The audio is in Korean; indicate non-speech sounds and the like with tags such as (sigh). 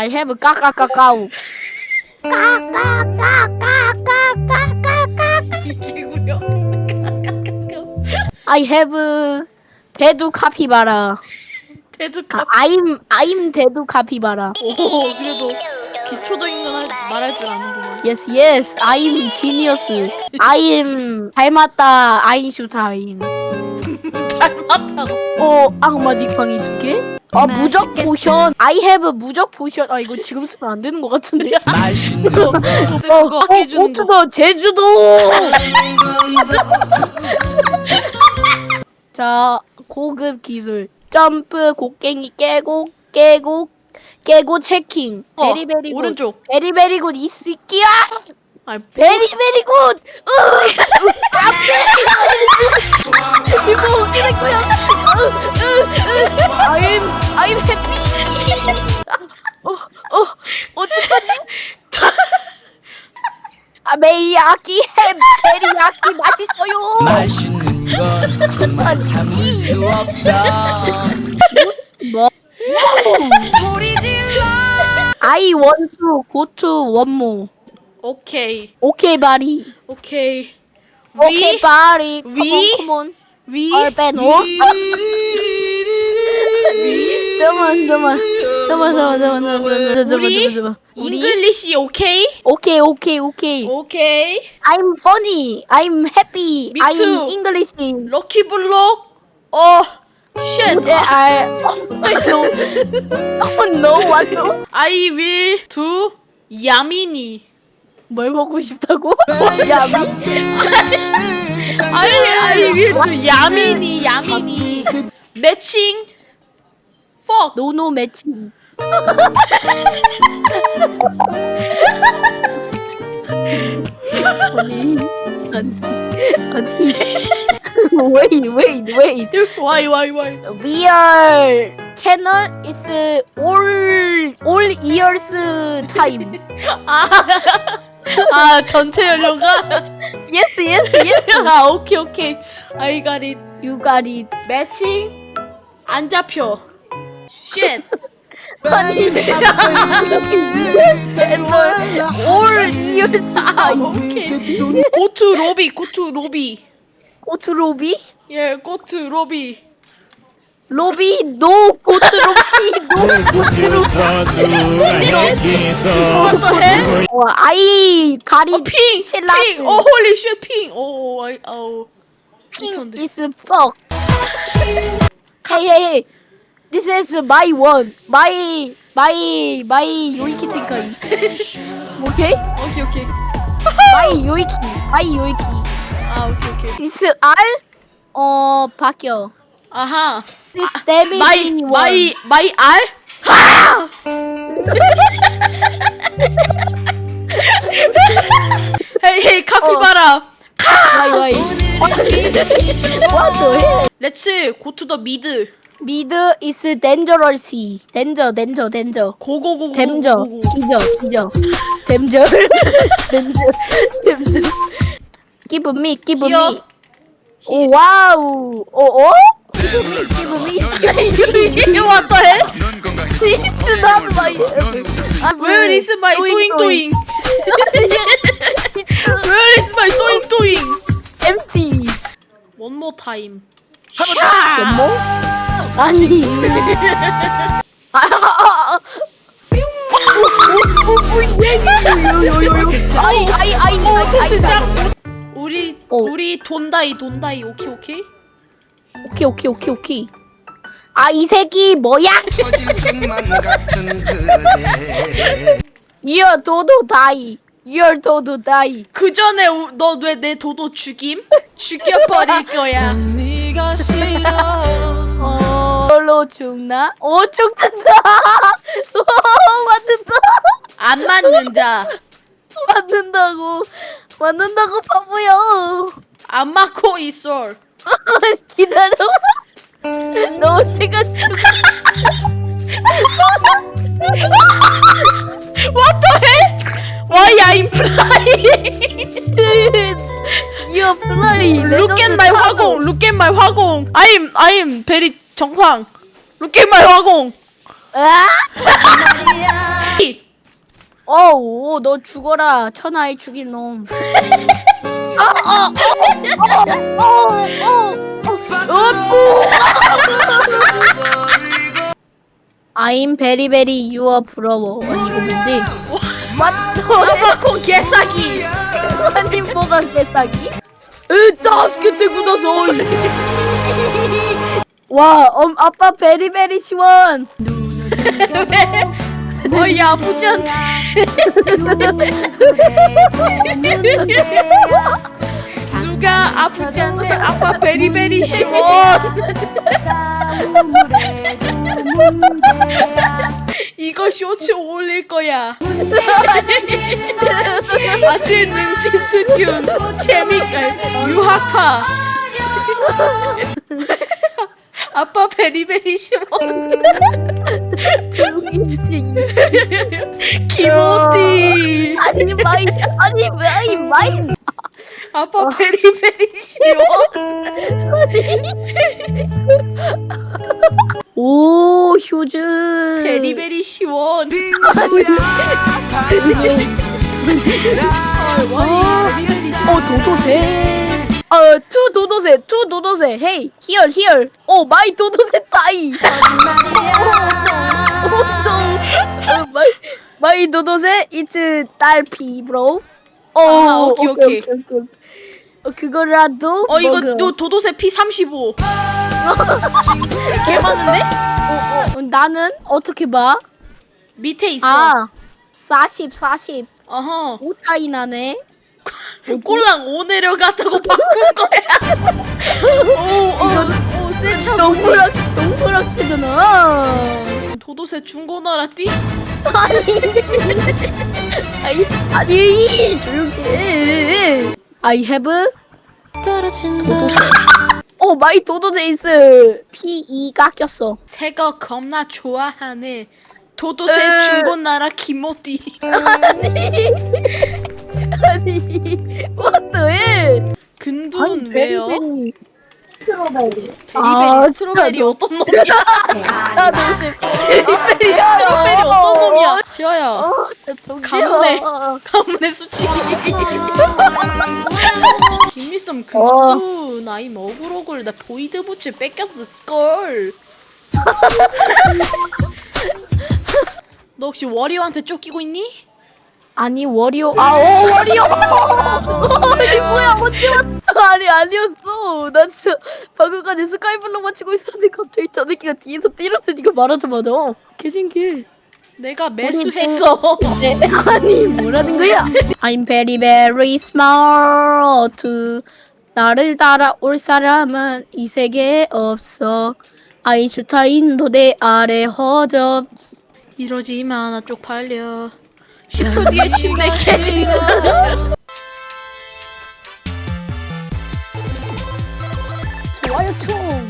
I have 까까까까우. 개구려. I have 대두 카피바라. 대두카. 아, I'm I'm 대두 카피바라. 오 그래도 기초적인 말할 줄 아는구만. Yes, yes. I'm genius. I'm 닮았다. 아인슈타인. (laughs) 닮았다고. 어, 악마 지팡이 두 개? 어, 무적 포션. I have 무적 포션. 아, 이거 지금 쓰면 안 되는 것 같은데. 그거 그거 아껴 주는 거. 고추도 제주도. (laughs) 자, 고급 기술. 점프, 곡괭이 깨고 깨고 깨고 체킹. 어, 베리베리 굿. 오른쪽. 베리베리 굿. 이 새끼야. 아 베리베리 굿. 으! 이거 어떻게 될 거야? 으, 으, 으. I'm I'm happy. 어, 어, 어떡하지? 아, 메이야키 햄 테리야키 맛있어요. 맛있는 건 정말 참을 수 없다. 뭐? I want to go to one more. 오케이 오케이 바리. 오케이. 오케이 위 바리. 위? 컴온. 위. 얼벤 오. 잠깐만 잠깐만. 잠깐만 잠깐만 잠깐만 잠깐만 우리 잠깐만. 우리 잉글리시 오케이? 오케이 오케이 오케이. 오케이. I'm funny. I'm happy. Me I'm too. English. 럭키 블록. 어. 쉣. 이제 I I don't don't know what to. I will do 야미니. 뭘 먹고 싶다고? 야미? I I will do 야미니 야미니. 매칭. fuck. 노노 매칭. 아니 아니 아니 wait wait wait Why why why? VR channel is all all years time 아, 아 전체 연령가? yes yes yes 아 오케이 오케이. I got it. you got it 매칭 안 잡혀. 쉣. 아니 all years 아 time 오케이. 고투 로비 고투 로비. 고트 로비? 예 고투 로비. 로비? 노 고트 로비? 노 What the hell? 어, 아이 가리 어, 핑! 실라스. 핑! 어 홀리 쉣 핑! 오 아이 아우. 핑 미쳤네. is fuck. Hey hey hey. This is my one. My my my 요이키 텐카이 오케이 오케이 오케이 my 요이키 my 요이키 아 오케이 오케이 this R 어 바뀌어 아하 this damage 마이 one 마이 마이 알? 하! 헤이 헤이 카피바라 마이 마이 what the hell 렛츠 고투 더 미드 mid is dangerous danger danger danger 고고고고 댐저 기저 기저 댐저 댐저 댐저 give me give 기어. me 오 와우 오 어? give me give me 이게 왔다 해? 넌 건강해. it's not my Where is my 도잉 도잉? Where is my 도잉 도잉? empty One more time 뭐? 아니 아이 아이 아이 아이 진짜 우리 어. 우리 돈다이 돈다이 오케이 오케이 오케이 오케이 오케이 오케이 아이 새끼 뭐야 터질 것만 같은 그대. You're 도도 다이 You're 도도 다이 그 전에 너 왜 내 도도 죽임? 죽여버릴 거야 (laughs) 어, 별로 죽나? 어, 죽는다! (laughs) 어, 맞는다! 안 맞는다 (laughs) 맞는다고! 맞는다고, 바보야! 안 맞고 있어 기다려! 너 어디가 죽 What the hell? Why I'm flying? You're flying! Look at my 화공 Look at my 화공 I'm I'm very 정상 Look at my 화공 아? 어우 너 죽어라 천하의 죽일 놈. Very you are 부러워. 아니 이거 뭔데? 아마콘 개사기. 아니 뭐가 개싸기? 에 다섯 개 나서. 와, 엄 아빠 베리 베리 시원. (laughs) 어이 아버지한테. 누가 아버지한테 아빠 베리베리 시원. 이거 쇼츠 올릴 거야. 아들 능치 스튜 재미 아, 유학파. 아빠 베리베리 시원. 기모티. 아니 마이 아니 마이 마이 아빠 베리베리 시원. 오 휴즈 베리베리 시원. 어 도도새 어 투 도도새 투 도도새 헤이 히얼 히얼 오 마이 도도새 따이 (laughs) 어, 마이 마이 도도새 이츠 딸피 브로 어 아, 오케이, 오케이. 어, 그거라도 어 이거 먹어. 너 도도새 피 35. 개 많은데? (laughs) 어, 나는 어떻게 봐? 밑에 있어. 아 40, 40. 어허. 5 차이 나네. 꼴랑 5 내려갔다고 (laughs) 바꾼 거야. 오, 어, 오, 세차 뭐지? 동그랗, 동그랗게잖아. 도도새 중고나라 띠? 아니, 아니, 조용히 해. I have. 어, 마이 도도제이스. P2 깎였어. 새거 겁나 좋아하네. 도도새 으. 중고나라 기모띠. 아니, what the hell? 근두는 왜요? 베리베리. 베리베리 아, 스트로베리 어떤 놈이야? 아, 너 지금. 베리베리 스트로베리 어떤 놈이야? 가문에. 가문의 수치. 김미썸 어. 근두 나이 먹으로글 나 보이드 부츠 뺏겼어 스컬. (laughs) 너 혹시 워리어한테 쫓기고 있니? 아니 워리오 아오 워리오 (laughs) 아니 뭐야 언제 왔 아니 아니었어. 나 진짜 방금까지 스카이블로만 치고 있었는데 갑자기 저 새끼가 뒤에서 때렸으니까 말하자마자. 개신기해 내가 매수했어. 네. 아니 뭐라는 거야? I'm very very smart 나를 따라올 사람은 이 세계에 없어. 아이슈타인도 내 아래 허접. 이러지 마, 나 쪽팔려. 10초 뒤에 침대 깨진다. 좋아요 총